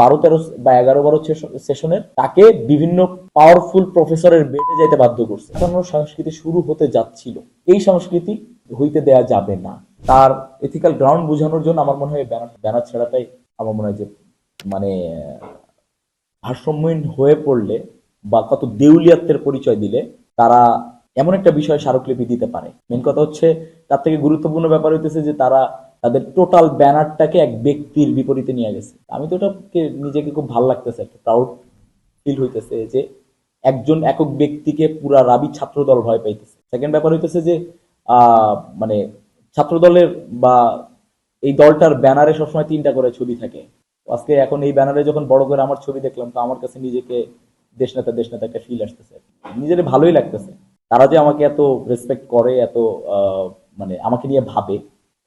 বারো তেরো বা এগারো বারো সেশনের, তাকে বিভিন্ন পাওয়ারফুল প্রফেসরের বেডে যেতে বাধ্য করছে। সংস্কৃতি শুরু হতে যাচ্ছিল। এই সংস্কৃতি হইতে দেয়া যাবে না। তার এথিক্যাল গ্রাউন্ড বোঝানোর জন্য আমার মনে হয় ব্যানার ব্যানার ছাড়াটাই আমার মনে হয় যে মানে ভারসাম্যহীন হয়ে পড়লে বা কত দেউলিয়াত্বের পরিচয় দিলে তারা এমন একটা বিষয় স্মারকলিপি দিতে পারে। মেন কথা হচ্ছে, তার থেকে গুরুত্বপূর্ণ ব্যাপার হইতেছে যে তারা তাদের টোটাল ব্যানারটাকে এক ব্যক্তির বিপরীতে নিয়ে গেছে। আমি তো ওটাকে নিজেকে খুব ভালো লাগতেছে, একটা প্রাউড ফিল হইতেছে যে একজন একক ব্যক্তিকে পুরা রাবি ছাত্রদল ভয় পাইতেছে। সেকেন্ড ব্যাপার হইতেছে যে মানে ছাত্রদলের বা এই দলটার ব্যানারে সবসময় তিনটা করে ছবি থাকে। আজকে এখন এই ব্যানারে যখন বড় করে আমার ছবি দেখলাম, তো আমার কাছে নিজেকে দেশ নেতা দেশ নেতা একটা ফিল আসতেছে নিজের ভালোই লাগতেছে। তারা যে আমাকে এত রেসপেক্ট করে, এত মানে আমাকে নিয়ে ভাবে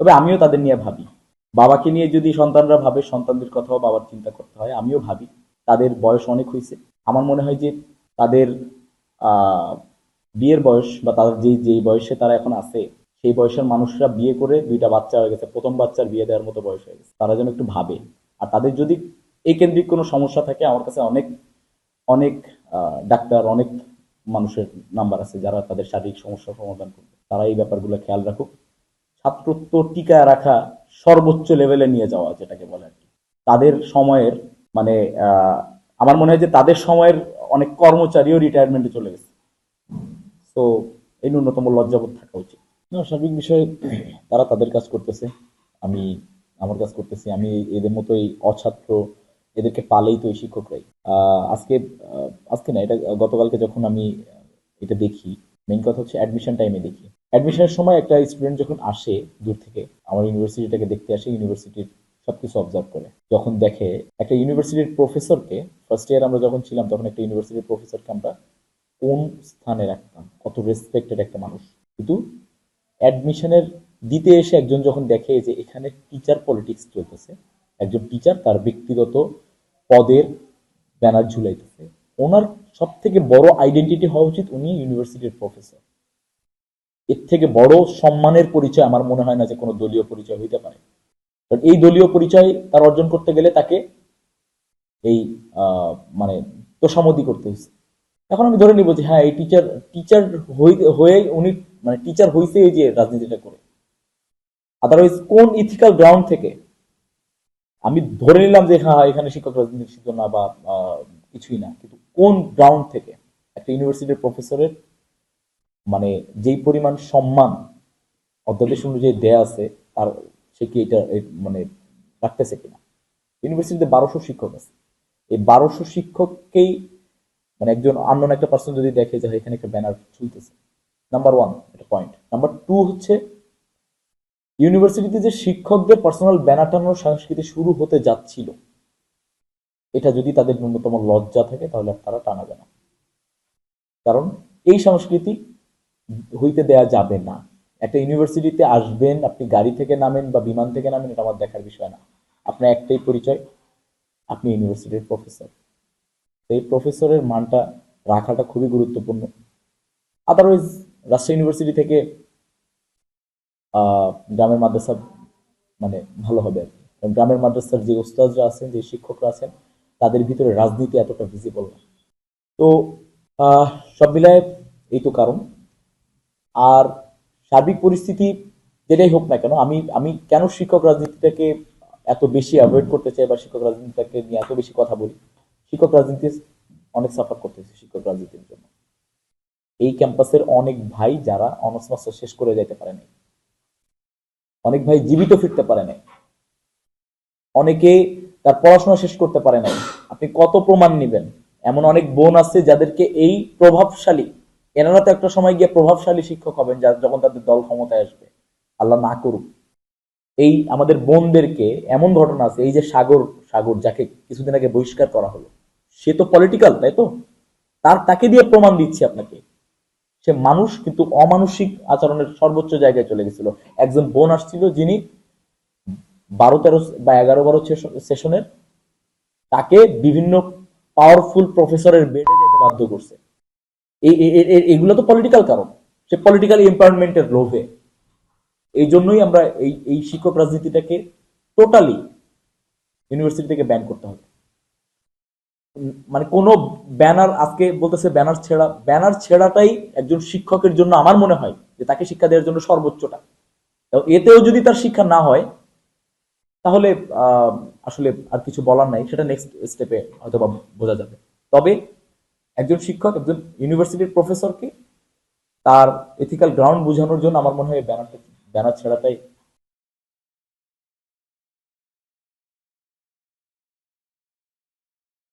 তবে আমিও তাদের নিয়ে ভাবি। বাবাকে নিয়ে যদি সন্তানরা ভাবে, সন্তানদের কথাও বাবার চিন্তা করতে হয়, আমিও ভাবি। তাদের বয়স অনেক হয়েছে আমার মনে হয় যে তাদের বিয়ের বয়স বা তাদের যে, যেই বয়সে তারা এখন আছে, সেই বয়সের মানুষরা বিয়ে করে দুইটা বাচ্চা হয়ে গেছে। প্রথম বাচ্চার বিয়ে দেওয়ার মতো বয়স হয়ে গেছে। তারা যেন একটু ভাবে। আর তাদের যদি এই কেন্দ্রিক কোনো সমস্যা থাকে, আমার কাছে অনেক অনেক ডাক্তার, অনেক মানুষের নাম্বার আছে যারা তাদের শারীরিক সমস্যার সমাধান করবে। তারা এই ব্যাপারগুলো খেয়াল রাখুক। ছাত্রত্ব টিকায় রাখা সর্বোচ্চ লেভেলে নিয়ে যাওয়া, যেটাকে বলে আর কি। তাদের সময়ের মানে আমার মনে হয় যে তাদের সময়ের অনেক কর্মচারীও রিটায়ারমেন্টে চলে গেছে। তো এই ন্যূনতম লজ্জাবোধ থাকা উচিত। না, সার্বিক বিষয়ে তারা তাদের কাজ করতেছে। আমি, আমার কাজ করতেছি। আমি এদের মতোই অছাত্র, এদেরকে পালেই তো এই শিক্ষকরাই। আজকে আজকে না, এটা গতকালকে যখন আমি এটা দেখি মেইন কথা হচ্ছে অ্যাডমিশন টাইমে দেখি। অ্যাডমিশনের সময় একটা স্টুডেন্ট যখন আসে দূর থেকে, আমার ইউনিভার্সিটিটাকে দেখতে আসে ইউনিভার্সিটির সবকিছু অবজার্ভ করে। যখন দেখে, একটা ইউনিভার্সিটির প্রফেসরকে ফার্স্ট ইয়ার আমরা যখন ছিলাম, তখন একটা ইউনিভার্সিটির প্রফেসরকে আমরা কোন স্থানে রাখতাম? কত রেসপেক্টেড একটা মানুষ। কিন্তু অ্যাডমিশনের দিতে এসে একজন যখন দেখে যে এখানে টিচার পলিটিক্স চলতেছে, একজন টিচার তার ব্যক্তিগত পদের ব্যানার ঝুলাইতেছে। ওনার সব থেকে বড় আইডেন্টিটি হওয়া উচিত উনি ইউনিভার্সিটির প্রফেসর এর থেকে বড় সম্মানের পরিচয় আমার মনে হয় না যে কোনো দলীয় পরিচয় হইতে পারে। কারণ এই দলীয় পরিচয় তার অর্জন করতে গেলে তাকে এই মানে তোষামতি করতে হয়েছে এখন আমি ধরে নিব যে হ্যাঁ এই টিচার টিচার হয়ে উনি মানে টিচার হইছে এই যে রাজনীতিটা করে। আদারওয়াইজ কোন ইথিক্যাল গ্রাউন্ড থেকে আমি ধরে নিলাম যে হ্যাঁ এখানে শিক্ষক রাজনীতি নিষিদ্ধ না বা কিছুই না। কিন্তু কোন গ্রাউন্ড থেকে? একটা ইউনিভার্সিটির প্রফেসরের মানে যেই পরিমাণ সম্মান অধ্যাদেশ অনুযায়ী দেয়া আছে তার সে কি এটা মানে রাখতেছে কিনা? ইউনিভার্সিটিতে বারোশো শিক্ষক আছে। এই বারোশো শিক্ষককেই মানে একজন আননোন একটা পার্সন যদি দেখে যে হ্যাঁ, এখানে একটা ব্যানার ঝুলতেছে নাম্বার ওয়ান এটা পয়েন্ট নাম্বার টু হচ্ছে ইউনিভার্সিটিতে যে শিক্ষকদের পার্সোনাল ব্যানার টানানোর সংস্কৃতি শুরু হতে যাচ্ছিল এটা যদি তাদের ন্যূনতম লজ্জা থাকে তাহলে তারা টানাবে না। কারণ এই সংস্কৃতি হইতে দেয়া যাবে না। একটা ইউনিভার্সিটিতে আসবেন, আপনি গাড়ি থেকে নামেন বা বিমান থেকে নামেন, এটা আমার দেখার বিষয় না। আপনার একটাই পরিচয়, আপনি ইউনিভার্সিটির প্রফেসর। এই প্রফেসরের মানটা রাখাটা খুবই গুরুত্বপূর্ণ। আদারওয়াইজ রাজশাহী ইউনিভার্সিটি থেকে গ্রামের মাদ্রাসা মানে ভালো হবে আর কি। গ্রামের মাদ্রাসার যে উস্তাদরা আছেন, যে শিক্ষকরা আছেন, তাদের ভিতরে রাজনীতি এতটা ভিজিবল না। তো সব মিলায় এই তো কারণ। আর সার্বিক পরিস্থিতি যেটাই হোক না কেন, আমি আমি কেন শিক্ষক রাজনীতিটাকে এত বেশি অ্যাভয়েড করতে চাই বা শিক্ষক রাজনীতিটাকে নিয়ে এত বেশি কথা বলি? শিক্ষক রাজনীতি অনেক সাফার করতেছে শিক্ষক রাজনীতির জন্য। এই ক্যাম্পাসের অনেক ভাই যারা অনার্স মাস্টার শেষ করে যেতে পারে নাই। অনেক ভাই জীবিত ফিরতে পারে নাই। অনেকে তার পড়াশোনা শেষ করতে পারে নাই। আপনি কত প্রমাণ নেবেন? এমন অনেক বোন আছে যাদেরকে এই প্রভাবশালী এনারা তো একটা সময় গিয়ে প্রভাবশালী শিক্ষক হবেন, যা- যখন তাদের দল ক্ষমতায় আসবে। আল্লাহ না করুক। এই আমাদের বোনদেরকে এমন ঘটনা আছে, এই যে সাগর সাগর, যাকে কিছুদিন আগে বহিষ্কার করা হলো, সে তো পলিটিক্যাল তাই তো? তার, তাকে দিয়ে প্রমাণ দিচ্ছি আপনাকে। সে মানুষ, কিন্তু অমানসিক আচরণের সর্বোচ্চ জায়গায় চলে গেছিল। একজন বোন আসছিল যিনি বারো তেরো বা এগারো বারো সেশনের, তাকে বিভিন্ন পাওয়ারফুল প্রফেসরের বেডে যেতে বাধ্য করছে। এগুলো তো পলিটিক্যাল কারণ। সে পলিটিক্যাল এম্পাওয়ারমেন্টের লোভে। এই জন্যই আমরা এই এই শিক্ষক রাজনীতিটাকে টোটালি ইউনিভার্সিটি থেকে ব্যান করতে হবে। মানে কোনো ব্যানার আজকে বলতেছে ব্যানার ছেঁড়া ব্যানার ছেঁড়াটাই একজন শিক্ষকের জন্য আমার মনে হয় যে তাকে শিক্ষা দেওয়ার জন্য সর্বোচ্চটা। এতেও যদি তার শিক্ষা না হয়, তাহলে আসলে আর কিছু বলার নাই। সেটা নেক্সট স্টেপে হয়তো বা বোঝা যাবে। তবে একজন শিক্ষক, একজন ইউনিভার্সিটির প্রফেসরকে তার এথিক্যাল গ্রাউন্ড বোঝানোর জন্য আমার মনে হয় ব্যানারটা ব্যানার ছেড়াটাই